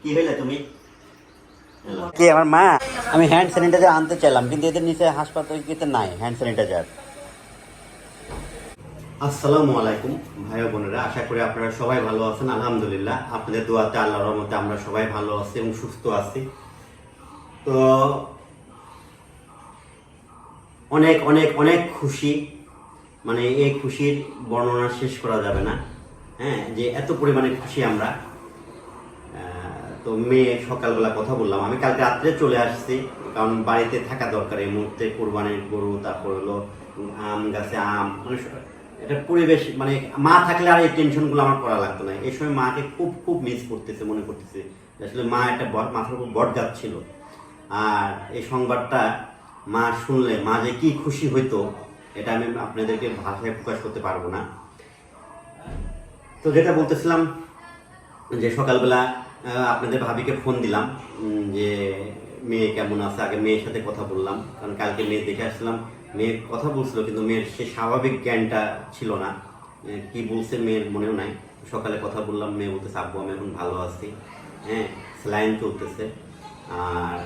কি হইলে তুমি? কি আমার মা? আমি হ্যান্ড স্যানিটাইজার আনতে চাইলাম কিন্তু এদের নিচে হাসপাতালে নাই হ্যান্ড স্যানিটাইজার আসসালামু আলাইকুম ভাই বোনেরা আশা করি আপনারা সবাই ভালো আছেন আলহামদুলিল্লাহ। আপনাদের দোয়াতে আল্লাহর রহমতে আমরা সবাই ভালো আছি এবং সুস্থ আছি। তো অনেক অনেক অনেক খুশি মানে এই খুশির বর্ণনা শেষ করা যাবে না হ্যাঁ যে এত পরিমাণে খুশি আমরা। তো মেয়ে সকালবেলা কথা বললাম। আমি কালকে রাত্রে চলে আসছি, কারণ বাড়িতে থাকা দরকার এই মুহূর্তে। কোরবানির গরু, তারপর হলো আম, গাছে আম মানে এটা পরিবেশ মানে মা থাকলে আর এই টেনশনগুলো আমার করা লাগতো না। এই সময় মাকে খুব খুব মিস করতেছে, মনে করতেছে আসলে মা একটা মাথার উপর বট গাছ ছিল আর এই সংবাদটা মা শুনলে, মা যে কি খুশি হইতো, এটা আমি আপনাদেরকে ভাষায় প্রকাশ করতে পারব না। তো যেটা বলতেছিলাম যে সকালবেলা আপনাদের ভাবিকে ফোন দিলাম যে মেয়ে কেমন আছে, আগে মেয়ের সাথে কথা বললাম, কারণ কালকে মেয়ে দেখে আসলাম, মেয়ের কথা বলছিল, কিন্তু মেয়ের সে স্বাভাবিক জ্ঞানটা ছিল না। কি বলছে মেয়ের মনেও নাই। সকালে কথা বললাম, মেয়ে বলতেছে, আব্বু, আমি এখন ভালো আছি। হ্যাঁ স্যালাইন চলতেছে। আর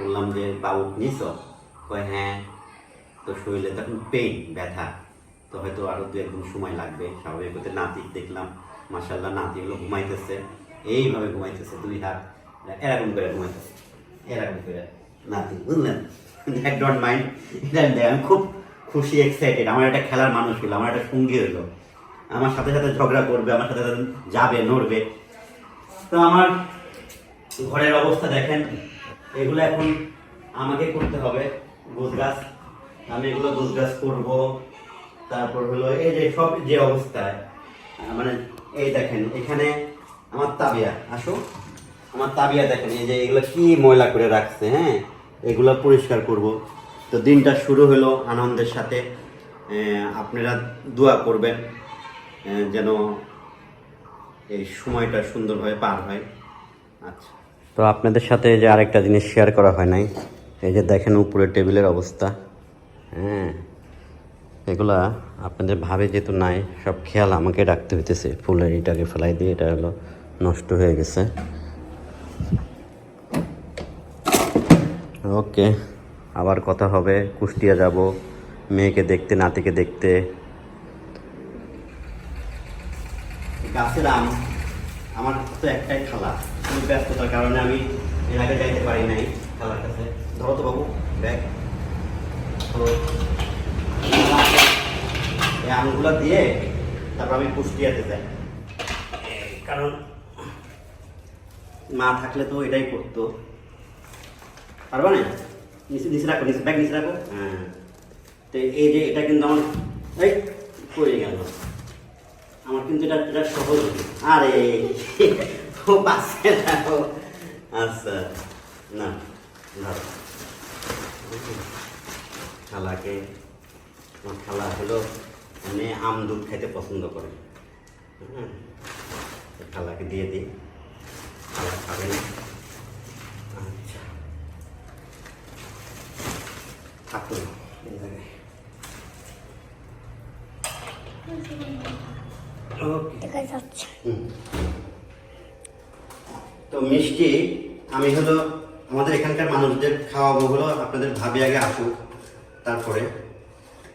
বললাম যে, বাবু নিস কয় হ্যাঁ। তো শরীরে তখন পেইন ব্যথা। তো হয়তো আরও দু একদিন সময় লাগবে, স্বাভাবিক হতে নাতি দেখলাম। মাসাল্লাহ নাতি হলো ঘুমাইতেছে। এইভাবে ঘুমাইতেছে, দুই হাত এরকম করে ঘুমাইতেছে, এরকম করে। নাতি বুঝলেন? ডোন্ট মাইন্ড এটা আমি খুব খুশি এক্সাইটেড আমার একটা খেলার মানুষ হলো আমার একটা সঙ্গী হলো আমার সাথে সাথে ঝগড়া করবে, আমার সাথে সাথে যাবে, নড়বে। তো আমার ঘরের অবস্থা দেখেন, এগুলো এখন আমাকে করতে হবে গোছগাছ আমি এগুলো গোছগাছ করব। তারপর হলো এই যে সব যে অবস্থায় মানে এই দেখেন, এখানে আমার তাবিয়া, আসো। আমার তাবিয়া দেখেন, এই যে এগুলো কি ময়লা করে রাখছে হ্যাঁ? এগুলো পরিষ্কার করব। তো দিনটা শুরু হলো আনন্দের সাথে। আপনারা দোয়া করবেন যেন এই সময়টা সুন্দরভাবে পার হয়। আচ্ছা। তো আপনাদের সাথে যে আরেকটা জিনিস শেয়ার করা হয় নাই। এই যে দেখেন উপরে টেবিলের অবস্থা হ্যাঁ? এগুলা আপনাদের ভাবে যেহেতু নাই, সব খেয়াল আমাকে রাখতে হইতেছে। ফুলের এটাকে ফেলাই দিয়ে এটা হলো নষ্ট হয়ে গেছে। ওকে, আবার কথা হবে। কুষ্টিয়া যাব, মেয়েকে দেখতে, নাতিকে দেখতে। গাছের আম আমার তো একটাই খালা। খুব ব্যস্ততার কারণে আমি এর আগে যাইতে পারি নাই খালার কাছে। ধরো তো বাবু ব্যাগ এই আমগুলো দিয়ে তারপর আমি কুষ্টিয়াতে যাই। কারণ মা থাকলে তো এটাই করতো। পারবা না? নিচে নিচে রাখো নিচে ব্যাগ নিচে রাখো। হ্যাঁ। তো এই যে এটা কিন্তু আমার এই পড়ে গেল। আমার কিন্তু এটা এটা সহজ আরে ও পাশে রাখো আচ্ছা না ধরো। খালাকে আমার খালা হলো মানে আম দুধ খেতে পছন্দ করে হ্যাঁ? খালাকে দিয়ে দিই। খালা খাবে না। আচ্ছা। থাকুন এই জায়গায়। তো মিষ্টি আমি হলো আমাদের এখানকার মানুষদের খাওয়াবো হলো আপনাদের ভাবি আগে আসুক তারপরে।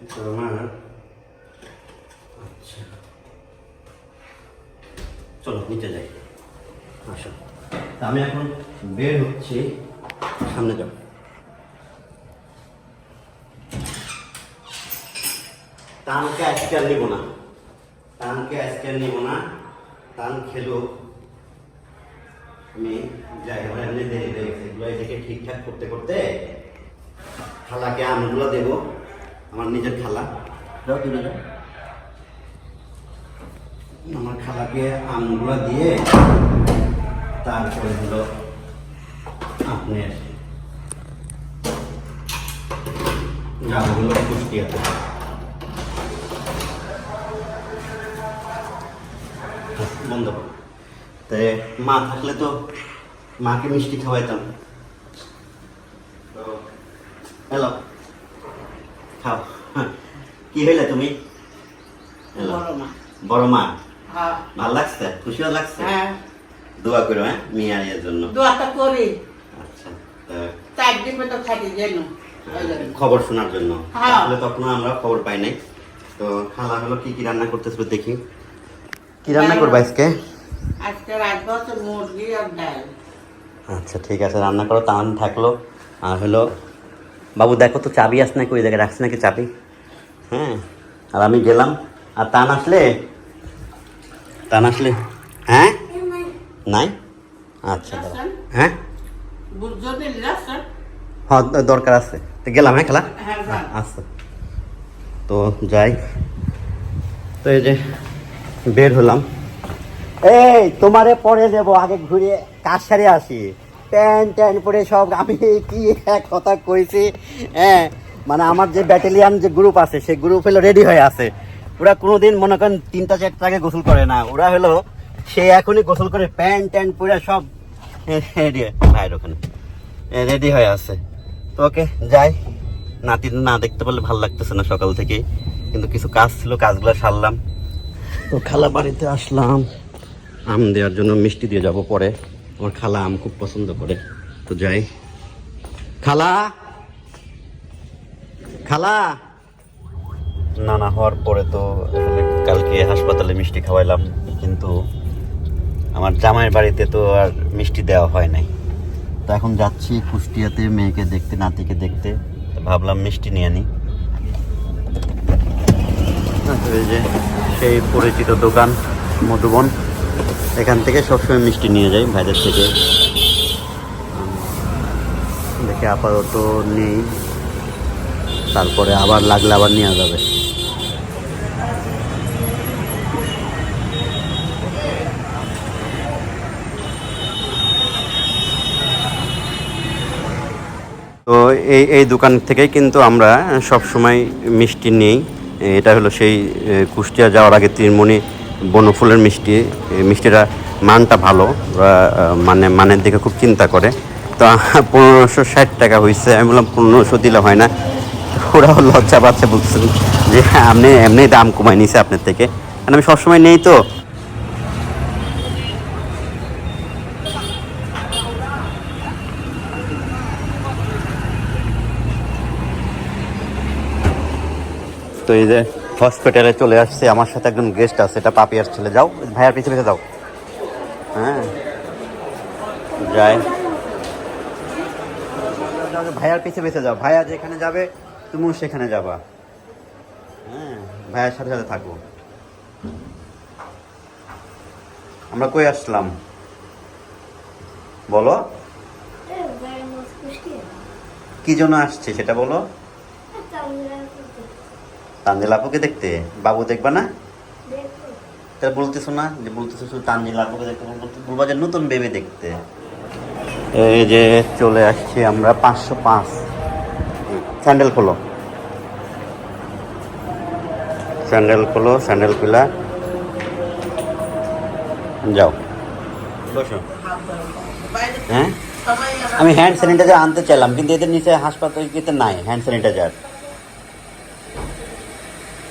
তো আমার আচ্ছা চলো, নিচে যাই। আসো। আমি এখন বের হচ্ছি, সামনে যাও টানকে আজকে আর নিব না। টানকে আজকে আর নিব না। টান খেলো। আমি যাই, আমার এমনি দেরি হয়ে এগুলো এদিকে ঠিকঠাক করতে করতে খালাকে আমগুলো দেব, আমার নিজের খালা। যাও তুমি যাও। আমার খালাকে আমগুলো দিয়ে তারপরে হলো আপনার হলো কুষ্টিয়াতে বন্ধ করো। তাই মা থাকলে তো মাকে মিষ্টি খাওয়াইতাম। হ্যালো খাও। কি হইলে তুমি. বড় মা। হ্যাঁ ভালো লাগছে? খুশিও লাগছে? হ্যাঁ। দোয়া করো হ্যাঁ মেয়ে আর এর জন্য। দোয়াটা করি। আচ্ছা চার দিন তো থাকি যেন খবর শোনার জন্য। হ্যাঁ। আসলে তখন আমরা খবর পাই নাই। তো খালা হলো কি কি রান্না করতেছিল দেখি। কি রান্না করব আজকে? আজকে রাখব তো মুরগি আর ডাল। আচ্ছা ঠিক আছে রান্না করো তান থাকল। আর হলো বাবু দেখো তো চাবি আস নাকি ওই জায়গায় রাখছে নাকি চাবি? হ্যাঁ আর আমি গেলাম। আর তান আসলে তান আসলে? হ্যাঁ? নাই? আচ্ছা। হ্যাঁ? হ্যাঁ দরকার আছে। তো গেলাম হ্যাঁ খেলা? হ্যাঁ আচ্ছা। তো যাই। তো এই যে বের হলাম। এই তোমারে পরে দেব আগে ঘুরে কাজ সারে আসি। প্যান্ট ট্যান্ট পরে সব আমি কি এক কথা কইছি হ্যাঁ? মানে আমার যে ব্যাটালিয়ান যে গ্রুপ আছে সেই গ্রুপ হলো রেডি হয়ে আছে। ওরা কোনোদিন মনে করেন তিনটা চারটা আগে গোসল করে না। ওরা হলো, সে এখনই গোসল করে প্যান্ট ট্যান্ট পরে সব রেডি ভাইয়ের ওখানে। রেডি হয়ে আছে। তো ওকে, যাই। নাতি না দেখতে পারলে ভালো লাগতেছে না সকাল থেকে কিন্তু কিছু কাজ ছিল, কাজগুলো সারলাম। তো খালা বাড়িতে আসলাম। আম দেওয়ার জন্য মিষ্টি দিয়ে যাব পরে। আমার খালা আম খুব পছন্দ করে। তো যাই। খালা! খালা! না না হওয়ার পরে তো কালকে হাসপাতালে মিষ্টি খাওয়াইলাম, কিন্তু আমার জামাইয়ের বাড়িতে তো আর মিষ্টি দেওয়া হয় নাই। তো এখন যাচ্ছি কুষ্টিয়াতে মেয়েকে দেখতে, নাতিকে দেখতে। ভাবলাম মিষ্টি নিয়ে এই যে সেই পরিচিত দোকান, মধুবন, এখান থেকে সবসময় মিষ্টি নিয়ে যাই ভাইদের থেকে। দেখে আপাতত নেই। তারপরে আবার লাগলে আবার নেওয়া যাবে। তো এই এই দোকান থেকেই কিন্তু আমরা সব সময় মিষ্টি নিই। এটা হলো সেই কুষ্টিয়া যাওয়ার আগে তিনমণি বনফুলের মিষ্টি। মিষ্টিটা মানটা ভালো মানে মানের দিকে খুব চিন্তা করে। তো পনেরোশো ষাট টাকা হয়েছে আমি বললাম পনেরোশো দিলে হয় না। ওরাও লজ্জা পাচ্ছে বুঝছেন যে আপনি এমনি দাম কমাই নিছে আপনার থেকে। কারণ আমি সবসময় নেই তো। তো এই যে হসপিটালে চলে আসছে আমার সাথে একজন গেস্ট আছে এটা পাপিয়ার ছেলে। যাও ভাইয়ার পিছনে পিছনে যাও। হ্যাঁ। যাই। ভাইয়ার পিছে পিছে যাও। ভাইয়া যেখানে যাবে তুমিও সেখানে যাবা। হ্যাঁ ভাইয়ার সাথে সাথে থাকো। আমরা কই আসলাম? বলো। কি জন্য আসছে সেটা বলো। তানজিল আপুকে দেখতে? বাবু দেখবা না? তা বলতেছো না যে বলতেছো শুধু তানজিল আপুকে দেখতে বলবা যে নতুন বেবি দেখতে। এই যে চলে আসছি আমরা পাঁচশো পাঁচ। স্যান্ডেল খোলো। স্যান্ডেল খোলো স্যান্ডেল খুলা যাও। বসো। হ্যাঁ? আমি হ্যান্ড স্যানিটাইজার আনতে চাইলাম কিন্তু এদের নিচে হাসপাতালে নাই হ্যান্ড স্যানিটাইজার।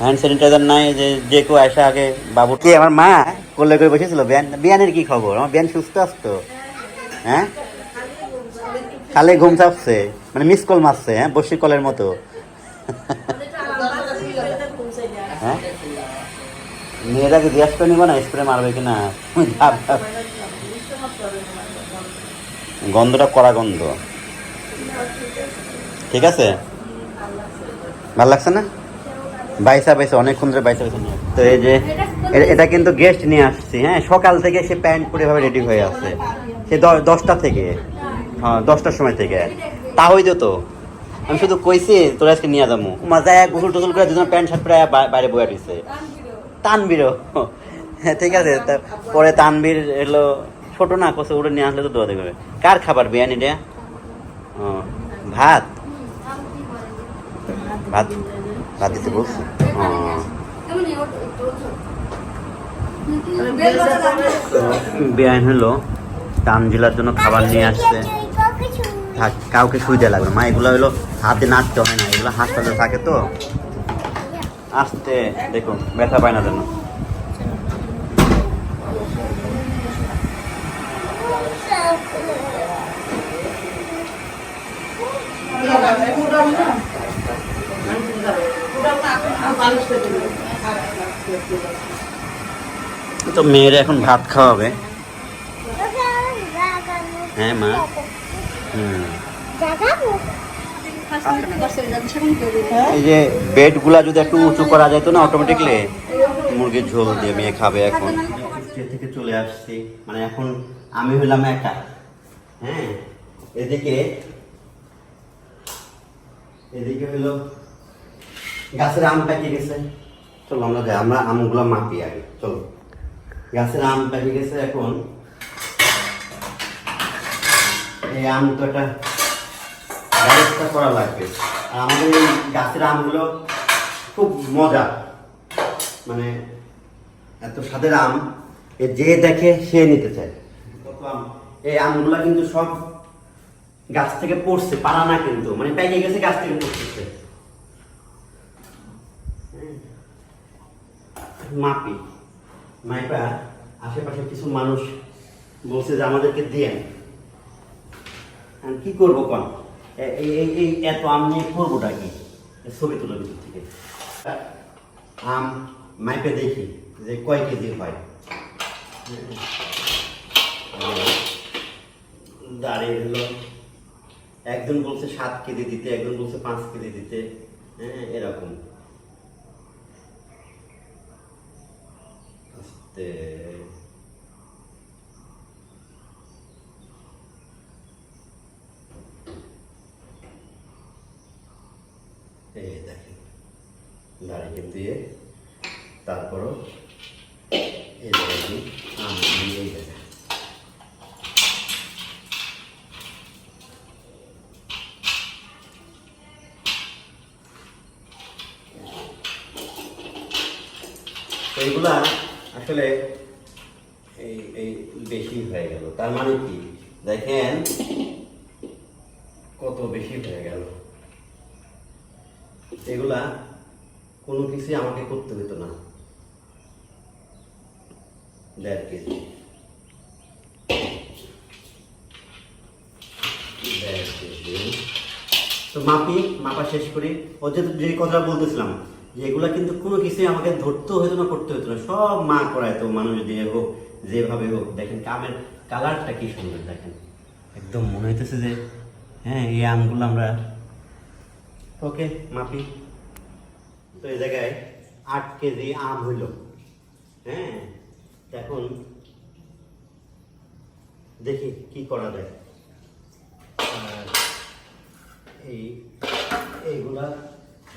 হ্যান্ড স্যানিটাইজার নাই, যে যে কেউ আসে আগে বাবু কে, আমার মা? কোলে করে বসেছিল। বিয়ান, বিয়ানের কি খবর? আমার বিয়ান সুস্থ আসতো। হ্যাঁ? খালি ঘুম চাপছে। মানে মিস কল মারছে হ্যাঁ? বসি কলের মতো। হ্যাঁ? মেয়েরাকে জিজ্ঞাসা করে নিবো না স্প্রে মারবে কিনা। গন্ধটা কড়া গন্ধ। ঠিক আছে? ভালো লাগছে না? বাইসা বাইসা অনেকক্ষণ ধরে বাইসা বাইসা তো এই যে এটা কিন্তু গেস্ট নিয়ে আসছি হ্যাঁ? সকাল থেকে সে প্যান্ট পরে ভাবে রেডি হয়ে আছে। সে দশটা থেকে হ্যাঁ দশটার সময় থেকে। তা হইতো তো। আমি শুধু কইছি তোর আজকে নিয়ে যাব। মজা এক গোসল টোসল করে দুজন প্যান্ট শার্ট পরে বাইরে বয়ে দিছে। তানবীরও হ্যাঁ ঠিক আছে পরে তানবির এলো ছোট না কষে উড়ে নিয়ে আসলে তো দোয়া দেবে। কার খাবার ও, ভাত? ভাত। ভাত দিতে বলছি। ও, তো বিরিয়ানি হলো তানজিলার জন্য খাবার নিয়ে আসছে। কাউকে সুইতে লাগবে মা এগুলো হলো হাতে নাচতে হয় না। এগুলো হাসপাতালে থাকে তো। আসতে দেখুন ব্যথা পায় না যেন। তো মেয়ের এখন ভাত খাওয়াবে। হ্যাঁ মা। হুম। এই যে বেডগুলা যদি একটু উঁচু করা যেত না অটোমেটিকলি মুরগির ঝোল দিয়ে মেয়ে খাবে এখন। থেকে চলে আসছি। মানে এখন আমি হইলাম একা। হ্যাঁ এদিকে এদিকে হইল গাছের আম পেকে গেছে। চলো আমরা যাই, আমরা আমগুলো মাপি আগে। চলো। গাছের আম পেকে গেছে এখন। এই আম তো একটা ব্যবস্থা করা লাগবে। আমাদের এই গাছের আমগুলো খুব মজা। মানে এত স্বাদের আম, এ যে দেখে সে নিতে চায়। এই আমগুলো কিন্তু সব গাছ থেকে পড়ছে পারা না কিন্তু। মানে পেকে গেছে, গাছ থেকে পড়তেছে। হ্যাঁ। মাপি। মাইপা আশেপাশে কিছু মানুষ বলছে যে আমাদেরকে আমি কি করব কোন? এই এত আম নিয়ে করবোটা কি? ছবি তুলো ভিতর থেকে। আম মাইপে দেখি যে কয় কেজি হয়। দাঁড়িয়ে একজন বলছে সাত কেজি দিতে, একজন বলছে পাঁচ কেজি দিতে। হ্যাঁ এরকম। আস্তে এই দাঁড়িয়ে দিয়ে তারপরও এইগুলা আসলে এই এই বেশি হয়ে গেল। তার মানে কি? দেখেন কত বেশি হয়ে গেল। এগুলা কোনো কিছুই আমাকে করতে হতো না। দেড় কেজি তো মাপি, মাপা শেষ করি। ও যে যে কথা বলতেছিলাম এগুলা কিন্তু কোনো কিছুই আমাকে ধরতেও হতো না করতে হতো না। সব মা করায় তো মানুষ দিয়ে হোক, যেভাবে হোক। দেখেন কামের কালারটা কি সুন্দর, দেখেন। একদম মনে হইতেছে যে হ্যাঁ এই আমগুলো আমরা ওকে, মাপি। তো এই জায়গায় আট কেজি আম হইল। হ্যাঁ এখন দেখি কি করা যায়। এই, এইগুলা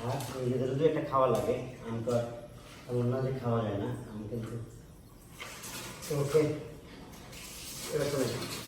আর নিজেদের যদি একটা খাওয়া লাগে, আমি তো আর এমন না যে খাওয়া যায় না, আমি কিন্তু। ওকে, এরকম